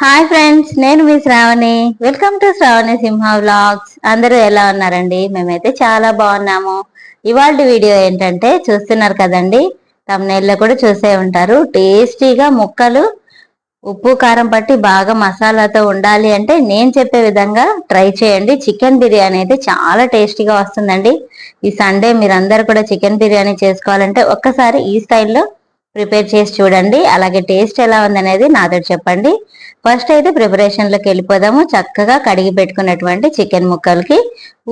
Hi friends నేను మీ Sravani. Welcome to Sravani Simha vlogs అందరూ ఎలా ఉన్నారండి? మేమైతే చాలా బాగున్నాము. ఇవాళ వీడియో ఏంటంటే చూస్తున్నారు కదండి? తమ్నేళ్ళలో కూడా చూసే ఉంటారు. టేస్టీగా ముక్కలు ఉప్పు కారం పట్టి బాగా మసాలాతో ఉండాలి అంటే నేను చెప్పే విధంగా ట్రై చేయండి. చికెన్ బిర్యానీ అయితే చాలా టేస్టీగా వస్తుందండి. ఈ సండే మీరందరూ కూడా చికెన్ బిర్యానీ చేసుకోవాలంటే ఒక్కసారి ఈ స్టైల్లో ప్రిపేర్ చేసి చూడండి. అలాగే టేస్ట్ ఎలా ఉందనేది నాతో చెప్పండి. ఫస్ట్ అయితే ప్రిపరేషన్లోకి వెళ్ళిపోదాము. చక్కగా కడిగి పెట్టుకున్నటువంటి చికెన్ ముక్కలకి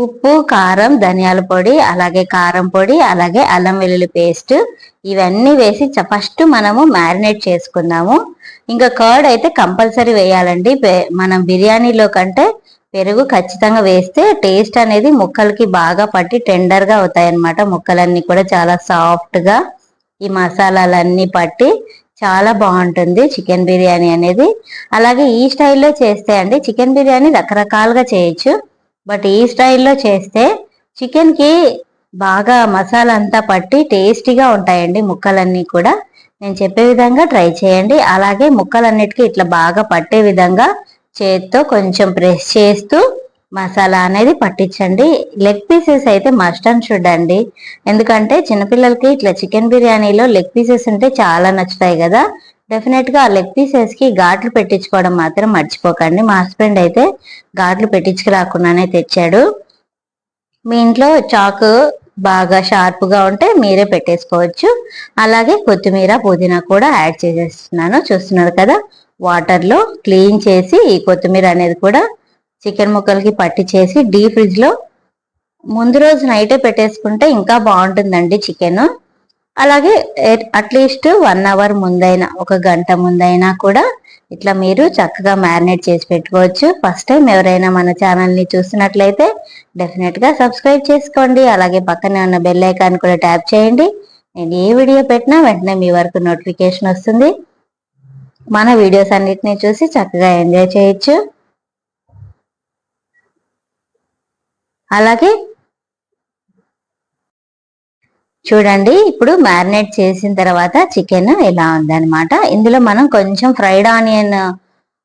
ఉప్పు కారం ధనియాల పొడి అలాగే కారం పొడి అలాగే అల్లం వెల్లుల్లి పేస్ట్ ఇవన్నీ వేసి ఫస్ట్ మనము మ్యారినేట్ చేసుకుందాము. ఇంకా కర్డ్ అయితే కంపల్సరీ వేయాలండి. మనం బిర్యానీలో కంటే పెరుగు ఖచ్చితంగా వేస్తే టేస్ట్ అనేది ముక్కలకి బాగా పట్టి టెండర్గా అవుతాయి అన్నమాట ముక్కలన్నీ కూడా చాలా సాఫ్ట్గా ఈ మసాలాలన్నీ పట్టి చాలా బాగుంటుంది చికెన్ బిర్యానీ అనేది. అలాగే ఈ స్టైల్లో చేస్తే అండి చికెన్ బిర్యానీ రకరకాలుగా చేయొచ్చు. బట్ ఈ స్టైల్లో చేస్తే చికెన్కి బాగా మసాలా అంతా పట్టి టేస్టీగా ఉంటాయండి ముక్కలన్నీ కూడా. నేను చెప్పే విధంగా ట్రై చేయండి. అలాగే ముక్కలన్నిటికీ ఇట్లా బాగా పట్టే విధంగా చేత్తో కొంచెం ప్రెస్ చేస్తూ మసాలా అనేది పట్టించండి. లెగ్ పీసెస్ అయితే మస్ట్ అండ్ షుడ్ అండి. ఎందుకంటే చిన్నపిల్లలకి ఇట్లా చికెన్ బిర్యానీలో లెగ్ పీసెస్ ఉంటే చాలా నచ్చుతాయి కదా. డెఫినెట్గా ఆ లెగ్ పీసెస్కి ఘాట్లు పెట్టించుకోవడం మాత్రం మర్చిపోకండి. మా హస్బెండ్ అయితే ఘాట్లు పెట్టించుకురాకుండానే తెచ్చాడు. మీ ఇంట్లో చాకు బాగా షార్ప్గా ఉంటే మీరే పెట్టేసుకోవచ్చు. అలాగే కొత్తిమీర పుదీనా కూడా యాడ్ చేసేస్తున్నాను. చూస్తున్నారు కదా వాటర్లో క్లీన్ చేసి ఈ కొత్తిమీర అనేది కూడా చికెన్ ముక్కలకి పట్టి చేసి డీ ఫ్రిడ్జ్లో ముందు రోజు నైటే పెట్టేసుకుంటే ఇంకా బాగుంటుందండి చికెన్. అలాగే అట్లీస్ట్ వన్ అవర్ ముందైనా ఒక గంట ముందైనా కూడా ఇట్లా మీరు చక్కగా మ్యారినేట్ చేసి పెట్టుకోవచ్చు. ఫస్ట్ టైం ఎవరైనా మన ఛానల్ని చూస్తున్నట్లయితే డెఫినెట్గా సబ్స్క్రైబ్ చేసుకోండి. అలాగే పక్కనే ఉన్న బెల్ ఐకాన్ కూడా ట్యాప్ చేయండి. నేను ఏ వీడియో పెట్టినా వెంటనే మీ వరకు నోటిఫికేషన్ వస్తుంది. మన వీడియోస్ అన్నిటినీ చూసి చక్కగా ఎంజాయ్ చేయొచ్చు. అలాగే చూడండి ఇప్పుడు మ్యారినేట్ చేసిన తర్వాత చికెన్ ఇలా ఉందనమాట ఇందులో మనం కొంచెం ఫ్రైడ్ ఆనియన్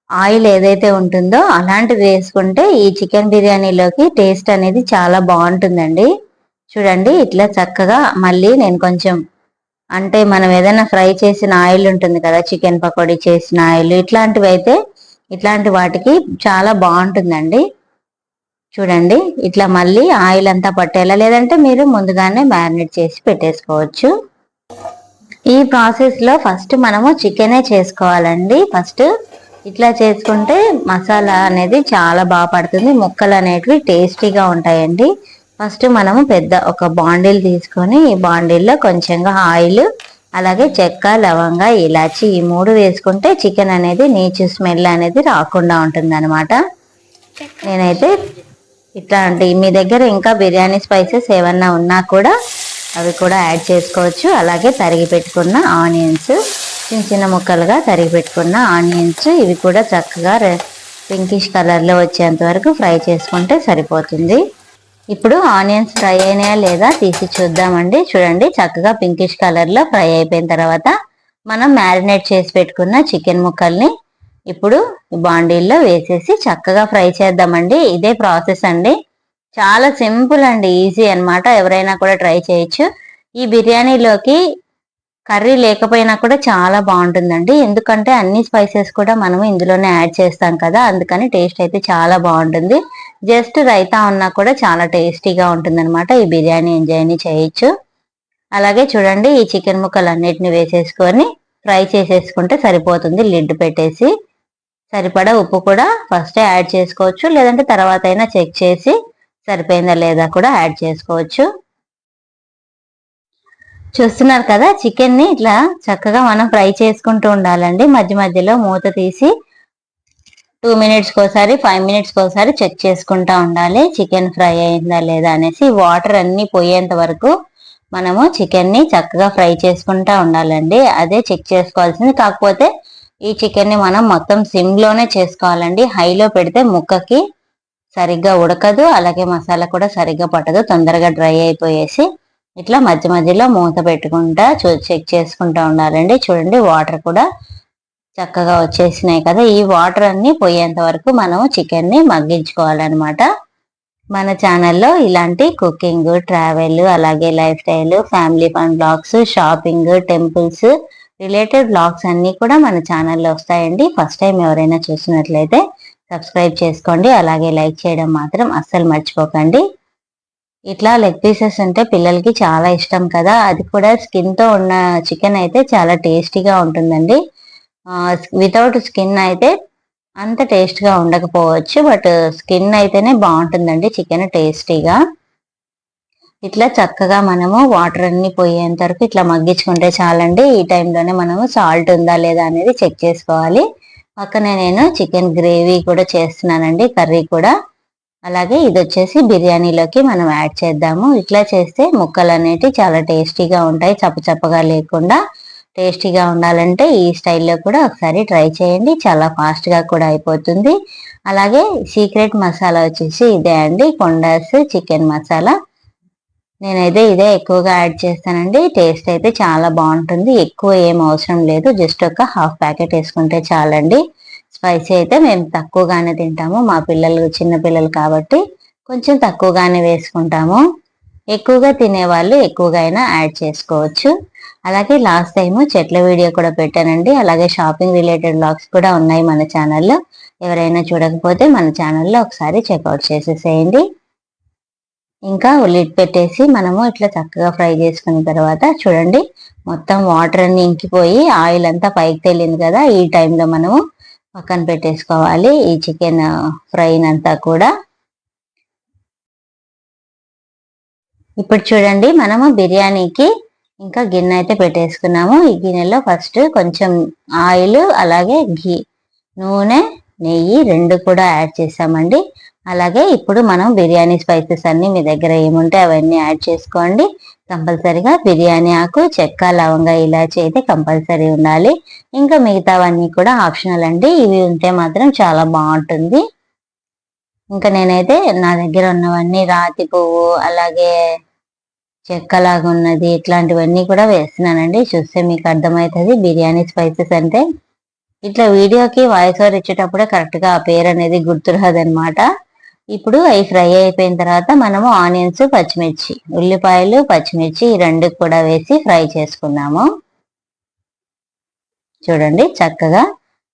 ఆయిల్ ఏదైతే ఉంటుందో అలాంటిది వేసుకుంటే ఈ చికెన్ బిర్యానీలోకి టేస్ట్ అనేది చాలా బాగుంటుందండి. చూడండి ఇట్లా చక్కగా మళ్ళీ నేను కొంచెం అంటే మనం ఏదైనా ఫ్రై చేసిన ఆయిల్ ఉంటుంది కదా చికెన్ పకోడీ చేసిన ఆయిల్ ఇట్లాంటివి అయితే ఇట్లాంటి వాటికి చాలా బాగుంటుందండి. చూడండి ఇట్లా మళ్ళీ ఆయిల్ అంతా పట్టేలా లేదంటే మీరు ముందుగానే మ్యారినేట్ చేసి పెట్టేసుకోవచ్చు. ఈ ప్రాసెస్లో ఫస్ట్ మనము చికెనే చేసుకోవాలండి. ఫస్ట్ ఇట్లా చేసుకుంటే మసాలా అనేది చాలా బాగా పడుతుంది. ముక్కలు అనేటివి టేస్టీగా ఉంటాయండి. ఫస్ట్ మనము పెద్ద ఒక బాండిల్ తీసుకొని ఈ బాండిల్లో కొంచెంగా ఆయిల్ అలాగే చెక్క లవంగా ఇలాచి ఈ మూడు వేసుకుంటే చికెన్ అనేది నీచు స్మెల్ అనేది రాకుండా ఉంటుంది అనమాట నేనైతే ఇట్లాంటి మీ దగ్గర ఇంకా బిర్యానీ స్పైసెస్ ఏమన్నా ఉన్నా కూడా అవి కూడా యాడ్ చేసుకోవచ్చు. అలాగే తరిగి పెట్టుకున్న ఆనియన్స్ చిన్న చిన్న ముక్కలుగా తరిగి పెట్టుకున్న ఆనియన్స్ ఇవి కూడా చక్కగా పింకిష్ కలర్లో వచ్చేంత వరకు ఫ్రై చేసుకుంటే సరిపోతుంది. ఇప్పుడు ఆనియన్స్ ఫ్రై అయినాయా లేదా తీసి చూద్దామండి. చూడండి చక్కగా పింకిష్ కలర్లో ఫ్రై అయిపోయిన తర్వాత మనం మ్యారినేట్ చేసి పెట్టుకున్న చికెన్ ముక్కల్ని ఇప్పుడు బాండీల్లో వేసేసి చక్కగా ఫ్రై చేద్దామండి. ఇదే ప్రాసెస్ అండి. చాలా సింపుల్ అండి ఈజీ అనమాట ఎవరైనా కూడా ట్రై చేయొచ్చు. ఈ బిర్యానీలోకి కర్రీ లేకపోయినా కూడా చాలా బాగుంటుందండి. ఎందుకంటే అన్ని స్పైసెస్ కూడా మనము ఇందులోనే యాడ్ చేస్తాం కదా అందుకని టేస్ట్ అయితే చాలా బాగుంటుంది. జస్ట్ రైతా ఉన్నా కూడా చాలా టేస్టీగా ఉంటుందన్నమాట ఈ బిర్యానీ ఎంజాయ్ని చేయొచ్చు. అలాగే చూడండి ఈ చికెన్ ముక్కలు అన్నిటిని వేసేసుకొని ఫ్రై చేసేసుకుంటే సరిపోతుంది లిడ్ పెట్టేసి. సరిపడా ఉప్పు కూడా ఫస్టే యాడ్ చేసుకోవచ్చు. లేదంటే తర్వాత అయినా చెక్ చేసి సరిపోయిందా లేదా కూడా యాడ్ చేసుకోవచ్చు. చూస్తున్నారు కదా చికెన్ని ఇట్లా చక్కగా మనం ఫ్రై చేసుకుంటూ ఉండాలండి. మధ్య మధ్యలో మూత తీసి టూ మినిట్స్కి ఒకసారి ఫైవ్ మినిట్స్కి ఒకసారి చెక్ చేసుకుంటా ఉండాలి. చికెన్ ఫ్రై అయిందా లేదా అనేసి వాటర్ అన్ని పోయేంత వరకు మనము చికెన్ని చక్కగా ఫ్రై చేసుకుంటా ఉండాలండి. అదే చెక్ చేసుకోవాల్సింది. కాకపోతే ఈ చికెన్ని మనం మొత్తం సిమ్లోనే చేసుకోవాలండి. హైలో పెడితే ముక్కకి సరిగ్గా ఉడకదు. అలాగే మసాలా కూడా సరిగ్గా పట్టదు. తొందరగా డ్రై అయిపోయేసి ఇట్లా మధ్య మధ్యలో మూత పెట్టుకుంటా చెక్ చేసుకుంటూ ఉండాలండి. చూడండి వాటర్ కూడా చక్కగా వచ్చేసినాయి కదా. ఈ వాటర్ అన్ని పోయేంత వరకు మనం చికెన్ని మగ్గించుకోవాలన్నమాట. మన ఛానల్లో ఇలాంటి కుకింగ్ ట్రావెల్ అలాగే lifestyle family fun blogs shopping temples related blogs అన్నీ కూడా మన ఛానల్లో వస్తాయండి. ఫస్ట్ టైం ఎవరైనా చూసినట్లయితే సబ్స్క్రైబ్ చేసుకోండి. అలాగే లైక్ చేయడం మాత్రం అస్సలు మర్చిపోకండి. ఇట్లా లెగ్ పీసెస్ అంటే పిల్లలకి చాలా ఇష్టం కదా. అది కూడా స్కిన్తో ఉన్న చికెన్ అయితే చాలా టేస్టీగా ఉంటుందండి. వితౌట్ స్కిన్ అయితే అంత టేస్ట్గా ఉండకపోవచ్చు. బట్ స్కిన్ అయితేనే బాగుంటుందండి. చికెన్ టేస్టీగా ఇట్లా చక్కగా మనము వాటర్ అన్ని పోయేంత వరకు ఇట్లా మగ్గించుకుంటే చాలండి. ఈ టైంలోనే మనము సాల్ట్ ఉందా లేదా అనేది చెక్ చేసుకోవాలి. పక్కనే నేను చికెన్ గ్రేవీ కూడా చేస్తున్నానండి కర్రీ కూడా. అలాగే ఇది వచ్చేసి బిర్యానీలోకి మనం యాడ్ చేద్దాము. ఇట్లా చేస్తే ముక్కలు అనేటివి చాలా టేస్టీగా ఉంటాయి చప్పచప్పగా లేకుండా. టేస్టీగా ఉండాలంటే ఈ స్టైల్లో కూడా ఒకసారి ట్రై చేయండి. చాలా ఫాస్ట్గా కూడా అయిపోతుంది. అలాగే సీక్రెట్ మసాలా వచ్చేసి ఇదే అండి కొండాస్ చికెన్ మసాలా నేనైతే ఇదే ఎక్కువగా యాడ్ చేస్తానండి. టేస్ట్ అయితే చాలా బాగుంటుంది. ఎక్కువ ఏం అవసరం లేదు. జస్ట్ ఒక హాఫ్ ప్యాకెట్ వేసుకుంటే చాలండి. స్పైసీ అయితే మేము తక్కువగానే తింటాము. మా పిల్లలు చిన్న పిల్లలు కాబట్టి కొంచెం తక్కువగానే వేసుకుంటాము. ఎక్కువగా తినే వాళ్ళు ఎక్కువగా అయినా యాడ్ చేసుకోవచ్చు. అలాగే లాస్ట్ టైం చెట్ల వీడియో కూడా పెట్టానండి. అలాగే షాపింగ్ రిలేటెడ్ బ్లాగ్స్ కూడా ఉన్నాయి మన ఛానల్లో. ఎవరైనా చూడకపోతే మన ఛానల్లో ఒకసారి చెక్అవుట్ చేసేసేయండి. ఇంకా లిడ్ పెట్టేసి మనము ఇట్లా చక్కగా ఫ్రై చేసుకున్న తర్వాత చూడండి మొత్తం వాటర్ అన్ని ఇంకిపోయి ఆయిల్ అంతా పైకి తేలింది కదా ఈ టైంలో మనము పక్కన పెట్టేసుకోవాలి ఈ చికెన్ ఫ్రై అంతా కూడా. ఇప్పుడు చూడండి మనము బిర్యానీకి ఇంకా గిన్నె అయితే పెట్టేసుకున్నాము. ఈ గిన్నెలో ఫస్ట్ కొంచెం ఆయిల్ అలాగే ఘీ నూనె నెయ్యి రెండు కూడా యాడ్ చేసామండి అలాగే ఇప్పుడు మనం బిర్యానీ స్పైసెస్ అన్ని మీ దగ్గర ఏముంటే అవన్నీ యాడ్ చేసుకోండి. కంపల్సరీగా బిర్యానీ ఆకు చెక్క లవంగా ఇలాచి అయితే కంపల్సరీ ఉండాలి. ఇంకా మిగతావన్నీ కూడా ఆప్షనల్ అండి. ఇవి ఉంటే మాత్రం చాలా బాగుంటుంది. ఇంకా నేనైతే నా దగ్గర ఉన్నవన్నీ రాతి పువ్వు అలాగే చెక్కలాగా ఉన్నది ఇట్లాంటివన్నీ కూడా వేస్తున్నానండి. చూస్తే మీకు అర్థమవుతుంది బిర్యానీ స్పైసెస్ అంటే. ఇట్లా వీడియోకి వాయిస్ ఓవర్ ఇచ్చేటప్పుడే కరెక్ట్గా ఆ పేరు అనేది గుర్తురాదనమాట ఇప్పుడు అవి ఫ్రై అయిపోయిన తర్వాత మనము ఆనియన్స్ పచ్చిమిర్చి ఉల్లిపాయలు పచ్చిమిర్చి ఈ రెండు కూడా వేసి ఫ్రై చేసుకున్నాము చూడండి చక్కగా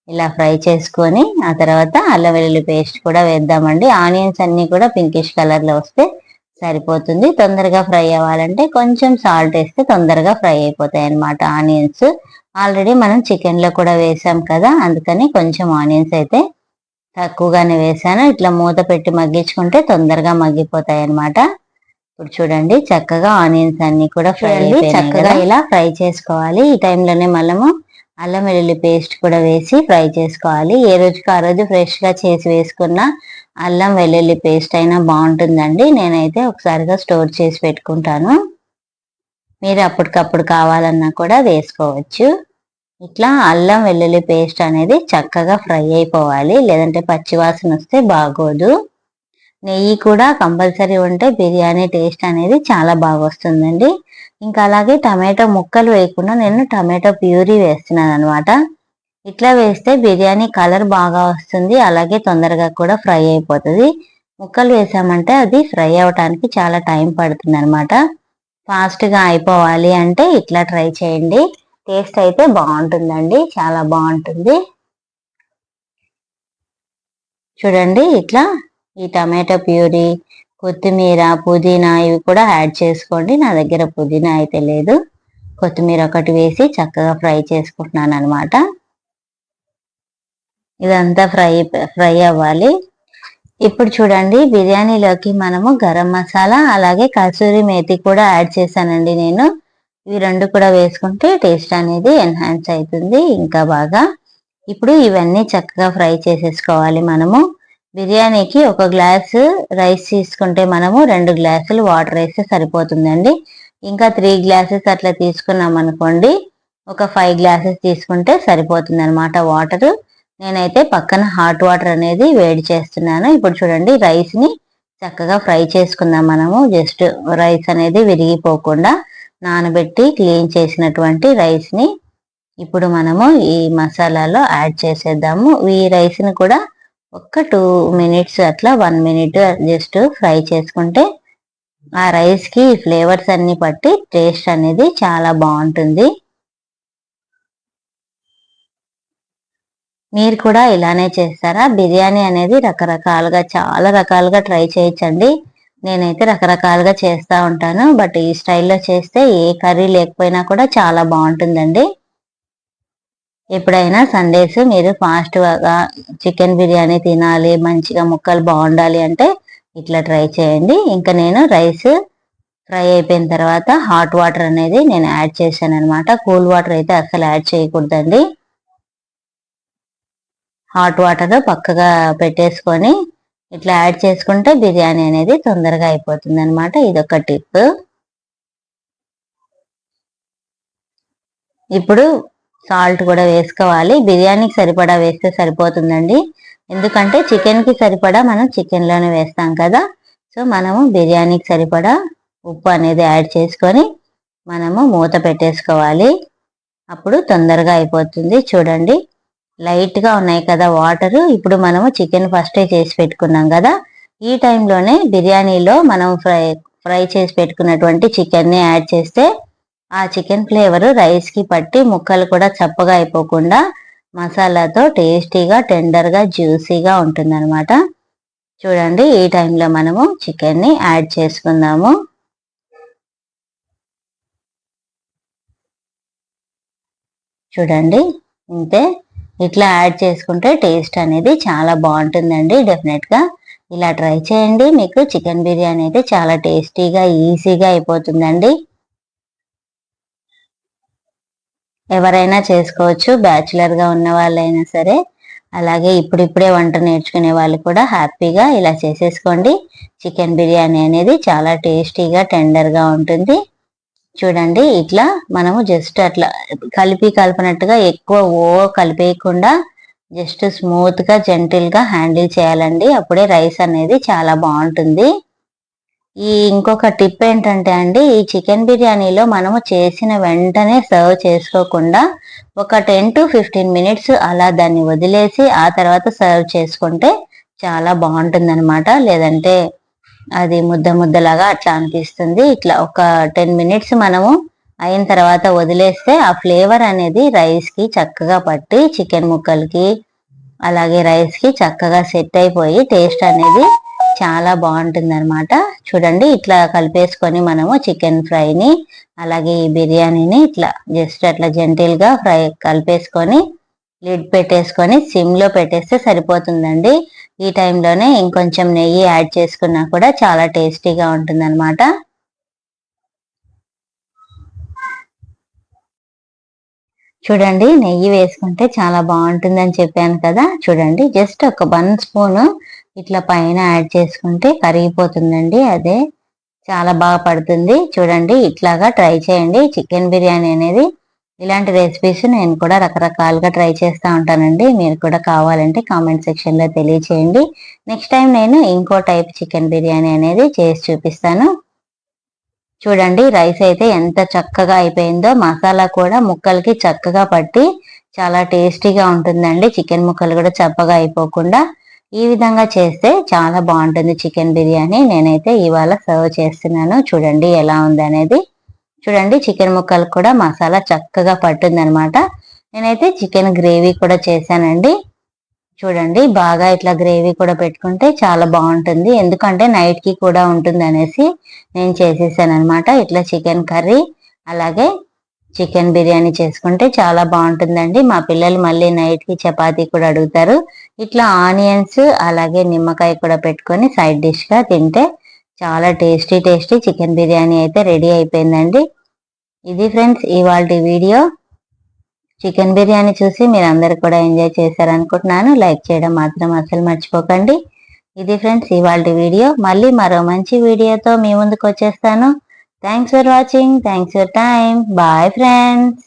ఇలా ఫ్రై చేసుకొని ఆ తర్వాత అల్లం వెల్లుల్లి పేస్ట్ కూడా వేద్దామండి. ఆనియన్స్ అన్ని కూడా పింకిష్ కలర్లో వస్తే సరిపోతుంది. తొందరగా ఫ్రై అవ్వాలంటే కొంచెం సాల్ట్ వేస్తే తొందరగా ఫ్రై అయిపోతాయి అనమాట ఆనియన్స్. ఆల్రెడీ మనం చికెన్లో కూడా వేసాం కదా అందుకని కొంచెం ఆనియన్స్ అయితే తక్కువగానే వేసాను ఇట్లా మూత పెట్టి మగ్గించుకుంటే తొందరగా మగ్గిపోతాయి అనమాట ఇప్పుడు చూడండి చక్కగా ఆనియన్స్ అన్ని కూడా ఫ్రై చక్కగా ఇలా ఫ్రై చేసుకోవాలి. ఈ టైంలోనే మనము అల్లం వెల్లుల్లి పేస్ట్ కూడా వేసి ఫ్రై చేసుకోవాలి. ఏ రోజుకి ఆ రోజు ఫ్రెష్గా చేసి వేసుకున్న అల్లం వెల్లుల్లి పేస్ట్ అయినా బాగుంటుందండి. నేనైతే ఒకసారిగా స్టోర్ చేసి పెట్టుకుంటాను. మీరు అప్పటికప్పుడు కావాలన్నా కూడా వేసుకోవచ్చు. ఇట్లా అల్లం వెల్లుల్లి పేస్ట్ అనేది చక్కగా ఫ్రై అయిపోవాలి. లేదంటే పచ్చివాసన వస్తే బాగోదు. నెయ్యి కూడా కంపల్సరీ ఉంటే బిర్యానీ టేస్ట్ అనేది చాలా బాగా వస్తుందండి. ఇంకా అలాగే టమాటో ముక్కలు వేయకుండా నేను టమాటో ప్యూరీ వేస్తున్నాను అనమాట ఇట్లా వేస్తే బిర్యానీ కలర్ బాగా వస్తుంది. అలాగే తొందరగా కూడా ఫ్రై అయిపోతుంది. ముక్కలు వేసామంటే అది ఫ్రై అవ్వటానికి చాలా టైం పడుతుంది అనమాట ఫాస్ట్గా అయిపోవాలి అంటే ఇట్లా ట్రై చేయండి. టేస్ట్ అయితే బాగుంటుందండి. చాలా బాగుంటుంది. చూడండి ఇట్లా ఈ టమాటో ప్యూరీ కొత్తిమీర పుదీనా ఇవి కూడా యాడ్ చేసుకోండి. నా దగ్గర పుదీనా అయితే లేదు. కొత్తిమీర ఒకటి వేసి చక్కగా ఫ్రై చేసుకుంటున్నాను అనమాట ఇదంతా ఫ్రై ఫ్రై అవ్వాలి. ఇప్పుడు చూడండి బిర్యానీలోకి మనము గరం మసాలా అలాగే కసూరి మేతి కూడా యాడ్ చేశానండి నేను. ఇవి రెండు కూడా వేసుకుంటే టేస్ట్ అనేది ఎన్హాన్స్ అవుతుంది ఇంకా బాగా. ఇప్పుడు ఇవన్నీ చక్కగా ఫ్రై చేసేసుకోవాలి మనము. బిర్యానీకి ఒక గ్లాసు రైస్ తీసుకుంటే మనము రెండు గ్లాసులు వాటర్ వేస్తే సరిపోతుందండి. ఇంకా త్రీ గ్లాసెస్ అట్లా తీసుకున్నాం అనుకోండి ఒక ఫైవ్ గ్లాసెస్ తీసుకుంటే సరిపోతుంది అనమాట వాటర్. నేనైతే పక్కన హాట్ వాటర్ అనేది వేడి చేస్తున్నాను. ఇప్పుడు చూడండి రైస్ని చక్కగా ఫ్రై చేసుకుందాం మనము. జస్ట్ రైస్ అనేది విరిగిపోకుండా నానబెట్టి క్లీన్ చేసినటువంటి రైస్ని ఇప్పుడు మనము ఈ మసాలాలో యాడ్ చేసేద్దాము. ఈ రైస్ని కూడా ఒక్క టూ మినిట్స్ అట్లా వన్ మినిట్ జస్ట్ ఫ్రై చేసుకుంటే ఆ రైస్కి ఫ్లేవర్స్ అన్ని పట్టి టేస్ట్ అనేది చాలా బాగుంటుంది. మీరు కూడా ఇలానే చేస్తారా? బిర్యానీ అనేది రకరకాలుగా చాలా రకాలుగా ట్రై చేయొచ్చండి. నేనైతే రకరకాలుగా చేస్తూ ఉంటాను బట్ ఈ స్టైల్లో చేస్తే ఏ కర్రీ లేకపోయినా కూడా చాలా బాగుంటుందండి. ఎప్పుడైనా సండేస్ మీరు ఫాస్ట్గా చికెన్ బిర్యానీ తినాలి మంచిగా ముక్కలు బాగుండాలి అంటే ఇట్లా ట్రై చేయండి. ఇంకా నేను రైస్ ఫ్రై అయిపోయిన తర్వాత హాట్ వాటర్ అనేది నేను యాడ్ చేశాను అనమాట కూల్ వాటర్ అయితే అసలు యాడ్ చేయకూడదండి. హాట్ వాటర్ పక్కగా పెట్టేసుకొని ఇట్లా యాడ్ చేసుకుంటే బిర్యానీ అనేది తొందరగా అయిపోతుంది అనమాట ఇదొక టిప్. ఇప్పుడు సాల్ట్ కూడా వేసుకోవాలి. బిర్యానీకి సరిపడా వేస్తే సరిపోతుందండి. ఎందుకంటే చికెన్కి సరిపడా మనం చికెన్లోనే వేస్తాం కదా. సో మనము బిర్యానీకి సరిపడా ఉప్పు అనేది యాడ్ చేసుకొని మనము మూత పెట్టేసుకోవాలి. అప్పుడు తొందరగా అయిపోతుంది. చూడండి. లైట్గా ఉన్నాయి కదా వాటర్. ఇప్పుడు మనము చికెన్ ఫస్టే చేసి పెట్టుకున్నాం కదా. ఈ టైంలోనే బిర్యానీలో మనం ఫ్రై ఫ్రై చేసి పెట్టుకున్నటువంటి చికెన్ని యాడ్ చేస్తే ఆ చికెన్ ఫ్లేవర్ రైస్కి పట్టి ముక్కలు కూడా చప్పగా అయిపోకుండా మసాలాతో టేస్టీగా టెండర్గా జ్యూసీగా ఉంటుందన్నమాట. చూడండి ఈ టైంలో మనము చికెన్ని యాడ్ చేసుకుందాము. చూడండి అంతే ఇట్లా యాడ్ చేసుకుంటే టేస్ట్ అనేది చాలా బాగుంటుందండి డెఫినెట్గా. ఇలా ట్రై చేయండి మీకు చికెన్ బిర్యానీ అయితే చాలా టేస్టీగా ఈజీగా అయిపోతుందండి. ఎవరైనా చేసుకోవచ్చు బ్యాచులర్గా ఉన్న వాళ్ళైనా సరే. అలాగే ఇప్పుడిప్పుడే వంట నేర్చుకునే వాళ్ళు కూడా హ్యాపీగా ఇలా చేసేసుకోండి. చికెన్ బిర్యానీ అనేది చాలా టేస్టీగా టెండర్గా ఉంటుంది. చూడండి ఇట్లా మనము జస్ట్ అట్లా కలిపి కలిపినట్టుగా ఎక్కువ ఓ కలిపేయకుండా జస్ట్ స్మూత్గా జెంటిల్గా హ్యాండిల్ చేయాలండి. అప్పుడే రైస్ అనేది చాలా బాగుంటుంది. ఈ ఇంకొక టిప్ ఏంటంటే అండి ఈ చికెన్ బిర్యానీలో మనము చేసిన వెంటనే సర్వ్ చేసుకోకుండా ఒక టెన్ టు ఫిఫ్టీన్ మినిట్స్ అలా దాన్ని వదిలేసి ఆ తర్వాత సర్వ్ చేసుకుంటే చాలా బాగుంటుంది అనమాట లేదంటే అది ముద్ద ముద్దలాగా అట్లా అనిపిస్తుంది. ఇట్లా ఒక టెన్ మినిట్స్ మనము అయిన తర్వాత వదిలేస్తే ఆ ఫ్లేవర్ అనేది రైస్కి చక్కగా పట్టి చికెన్ ముక్కలకి అలాగే రైస్కి చక్కగా సెట్ అయిపోయి టేస్ట్ అనేది చాలా బాగుంటుంది అనమాట చూడండి ఇట్లా కలిపేసుకొని మనము చికెన్ ఫ్రైని అలాగే ఈ బిర్యానీని ఇట్లా జస్ట్ అట్లా జెంటిల్గా ఫ్రై కలిపేసుకొని లిడ్ పెట్టేసుకొని సిమ్లో పెట్టేస్తే సరిపోతుందండి. ఈ టైంలోనే ఇంకొంచెం నెయ్యి యాడ్ చేసుకున్నా కూడా చాలా టేస్టీగా ఉంటుందన్నమాట. చూడండి నెయ్యి వేసుకుంటే చాలా బాగుంటుందని చెప్పాను కదా. చూడండి జస్ట్ ఒక వన్ స్పూన్ ఇట్లా పైన యాడ్ చేసుకుంటే కరిగిపోతుందండి అదే. చాలా బాగా పడుతుంది. చూడండి ఇట్లాగా ట్రై చేయండి. చికెన్ బిర్యానీ అనేది ఇలాంటి రెసిపీస్ నేను కూడా రకరకాలుగా ట్రై చేస్తూ ఉంటానండి. మీరు కూడా కావాలంటే కామెంట్ సెక్షన్లో తెలియచేయండి. నెక్స్ట్ టైం నేను ఇంకో టైప్ చికెన్ బిర్యానీ అనేది చేసి చూపిస్తాను. చూడండి రైస్ అయితే ఎంత చక్కగా అయిపోయిందో మసాలా కూడా ముక్కలకి చక్కగా పట్టి చాలా టేస్టీగా ఉంటుందండి. చికెన్ ముక్కలు కూడా చప్పగా అయిపోకుండా ఈ విధంగా చేస్తే చాలా బాగుంటుంది చికెన్ బిర్యానీ. నేనైతే ఇవాళ సర్వ్ చేస్తున్నాను. చూడండి ఎలా ఉంది అనేది చూడండి చికెన్ ముక్కలు కూడా మసాలా చక్కగా పట్టింది అనమాట నేనైతే చికెన్ గ్రేవీ కూడా చేశానండి. చూడండి బాగా ఇట్లా గ్రేవీ కూడా పెట్టుకుంటే చాలా బాగుంటుంది. ఎందుకంటే నైట్కి కూడా ఉంటుంది అనేసి నేను చేసేసాను అనమాట ఇట్లా చికెన్ కర్రీ అలాగే చికెన్ బిర్యానీ చేసుకుంటే చాలా బాగుంటుందండి. మా పిల్లలు మళ్ళీ నైట్కి చపాతీ కూడా అడుగుతారు. ఇట్లా ఆనియన్స్ అలాగే నిమ్మకాయ కూడా పెట్టుకొని సైడ్ డిష్గా తింటే చాలా టేస్టీ టేస్టీ చికెన్ బిర్యానీ అయితే రెడీ అయిపోయిందండి. ఇది ఫ్రెండ్స్ ఇవాళ వీడియో చికెన్ బిర్యానీ చూసి మీరు అందరు కూడా ఎంజాయ్ చేశారనుకుంటున్నాను. లైక్ చేయడం మాత్రం అసలు మర్చిపోకండి. ఇది ఫ్రెండ్స్ ఇవాళ వీడియో మళ్ళీ మరో మంచి వీడియోతో మీ ముందుకు వచ్చేస్తాను. Thanks for watching thanks for time bye friends